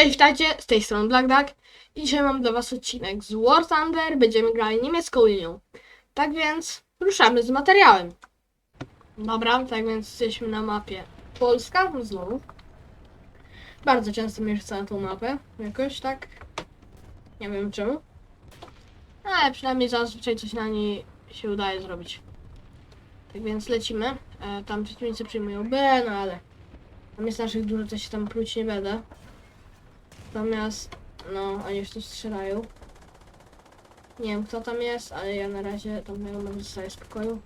Cześć, witajcie, z tej strony Black Duck i dzisiaj mam dla was odcinek z War Thunder, będziemy grali niemiecką linią. Tak więc ruszamy z materiałem. Dobra, tak więc jesteśmy na mapie Polska, znowu. Bardzo często mieszczę na tą mapę, jakoś tak, nie wiem czemu. Ale przynajmniej zazwyczaj coś na niej się udaje zrobić. Tak więc lecimy, e, tam przeciwnicy przyjmują B, no ale tam jest naszych dużo, to się tam pluć nie będę. Natomiast, no, oni już tu strzelają. Nie wiem kto tam jest, ale ja na razie tam będę zostaję w spokoju.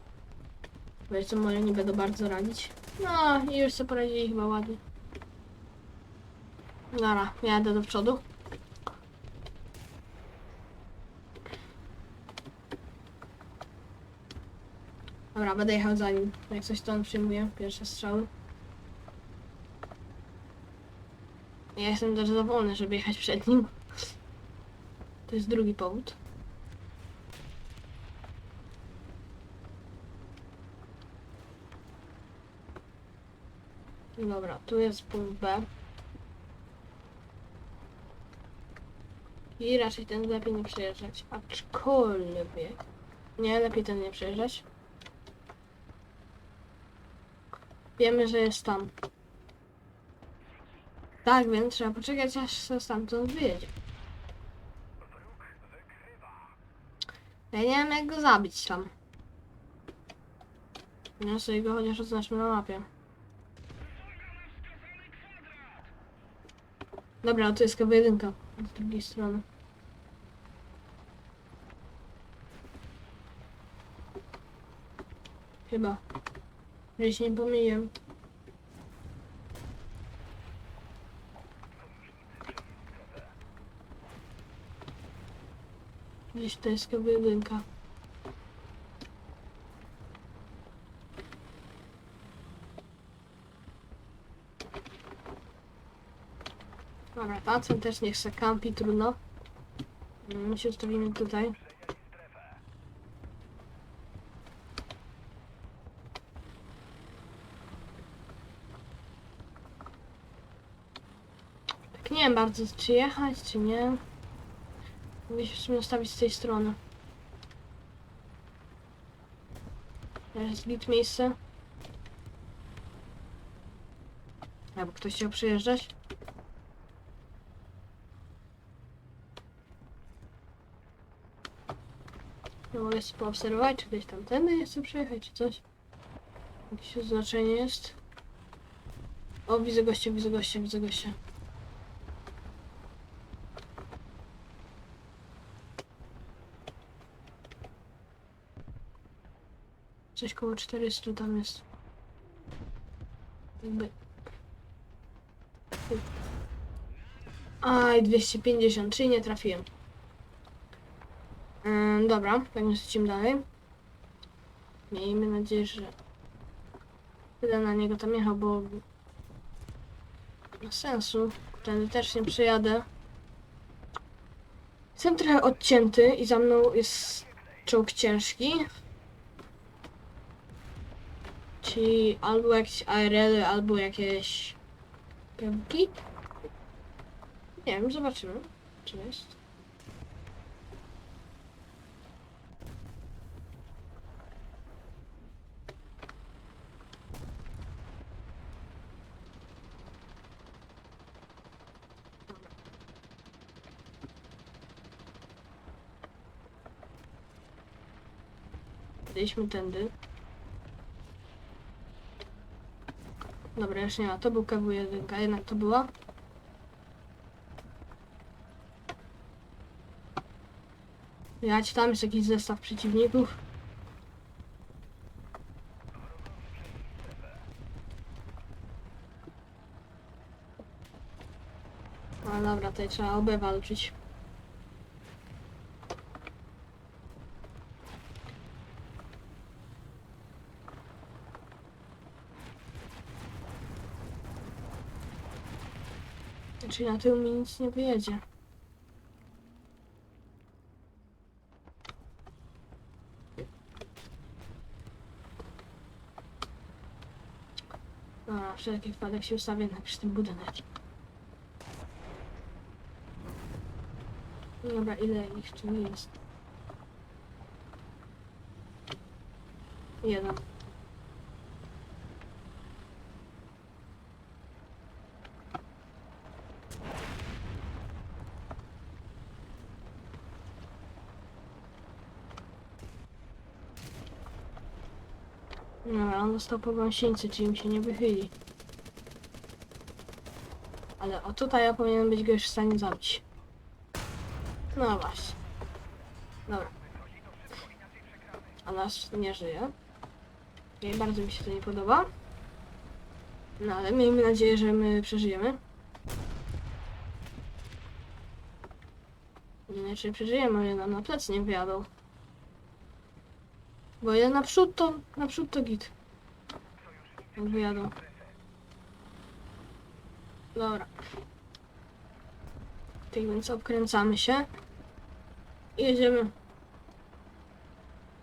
Bo jeszcze może nie będą bardzo radzić. No i już sobie poradzili chyba ładnie. Dobra, jadę do przodu. Dobra, będę jechał za nim. Jak coś to on przyjmuje, pierwsze strzały. Ja jestem też za wolny, żeby jechać przed nim. To jest drugi powód. Dobra, tu jest punkt B. I raczej ten lepiej nie przejeżdżać. Aczkolwiek... Nie, lepiej ten nie przejeżdżać. Wiemy, że jest tam. Tak, więc trzeba poczekać aż stamtąd wyjedzie. Ja nie wiem jak go zabić tam. No sobie go chociaż oznaczmy na mapie. Dobra, tu jest jedynka z drugiej strony. Chyba. Że się nie. Gdzieś to jest jedynka. Dobra, Tacen też niech se kampi, trudno. Mm, My się ustawimy tutaj. Tak nie wiem bardzo, czy jechać, czy nie. Mogę się w sumie ustawić z tej strony. Jest git miejsce. Albo ktoś chciał przyjeżdżać. No mogę sobie poobserwować, czy gdzieś tam tędy nie chcę przejechać, czy coś. Jakieś oznaczenie jest. O, widzę gościa, widzę gościa, widzę gościa. Coś koło 400 tam jest. Jakby. Aj, 250, czyli nie trafiłem. Ym, dobra, tak więc lecimy dalej. Miejmy nadzieję, że będę na niego tam jechał, bo ma sensu. Tędy też nie przejadę. Jestem trochę odcięty i za mną jest czołg ciężki. Czyli albo jakieś ARL, albo jakieś piątki. Nie wiem, zobaczymy. Czy jest? Byliśmy tędy. Dobra, już nie ma. To był KW1, jednak to była. Jać, tam jest jakiś zestaw przeciwników. No dobra, tutaj trzeba obę walczyć. Czyli na tył mi nic nie wyjedzie. Dobra, wszelki wypadek się ustawię na przy tym budynek. Dobra, ile ich tu jest? Jeden. Dobra, on dostał po gąsieńcy, czyli mi się nie wychyli. Ale o tutaj ja powinienem być go już w stanie zabić. No właśnie. Dobra. A nas nie żyje. I bardzo mi się to nie podoba. No ale miejmy nadzieję, że my przeżyjemy. Czy przeżyjemy, ale nam na plecy nie wyjadą. Bo ja naprzód to, naprzód to git. Jak wyjadą. Dobra. Tak więc obkręcamy się. I jedziemy.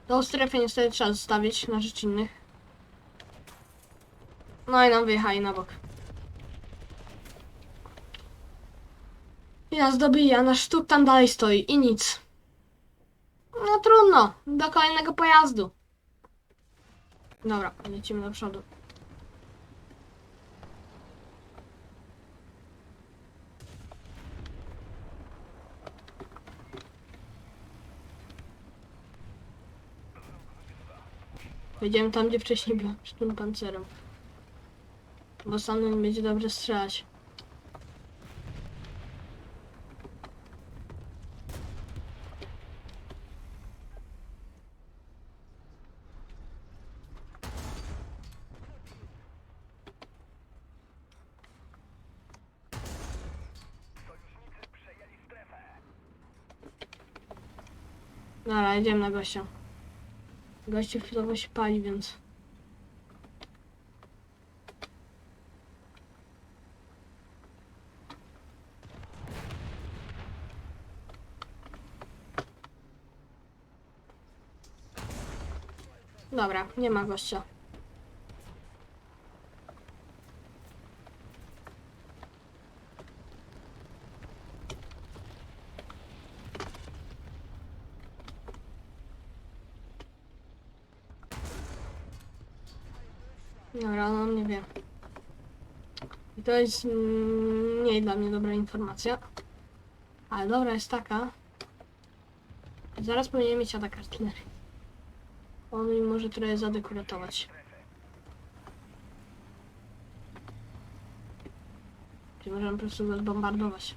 Do strefy niestety trzeba zostawić na rzecz innych. No i nam wyjechali na bok. I nas dobija, nasz sztuk tam dalej stoi i nic. No trudno, do kolejnego pojazdu. Dobra, lecimy do przodu. Wejdziemy tam, gdzie wcześniej byłem, przy tym pancerem. Bo sam nie będzie dobrze strzelać. Dobra, jedziemy na gościa. Gościu chwilowo się pali, więc... Dobra, nie ma gościa. Dobra, no nie wiem. I to jest mm, mniej dla mnie dobra informacja. Ale dobra jest taka. Zaraz powinien mieć atak artylerii. On mi może trochę zadekuratować. Czyli możemy po prostu go zbombardować.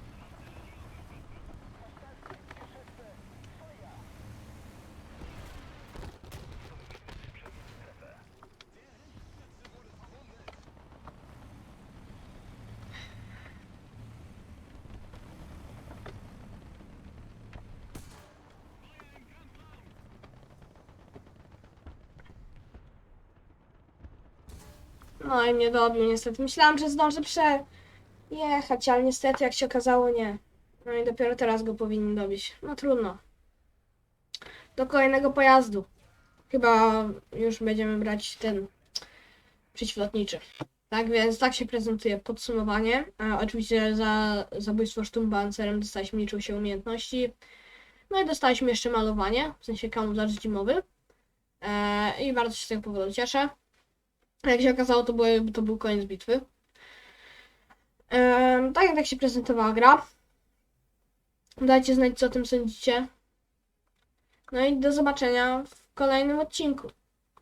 No i mnie dobił niestety. Myślałam, że zdążę przejechać, ale niestety jak się okazało nie. No i dopiero teraz go powinien dobić. No trudno. Do kolejnego pojazdu. Chyba już będziemy brać ten przeciwlotniczy. Tak więc tak się prezentuje podsumowanie. A oczywiście za zabójstwo szturmbancerem dostaliśmy liczył się umiejętności. No i dostaliśmy jeszcze malowanie, w sensie kamuflaż zimowy. Eee, I bardzo się z tego powodu cieszę. Jak się okazało, to, były, to był koniec bitwy. Tak jak tak się prezentowała gra. Dajcie znać, co o tym sądzicie. No i do zobaczenia w kolejnym odcinku.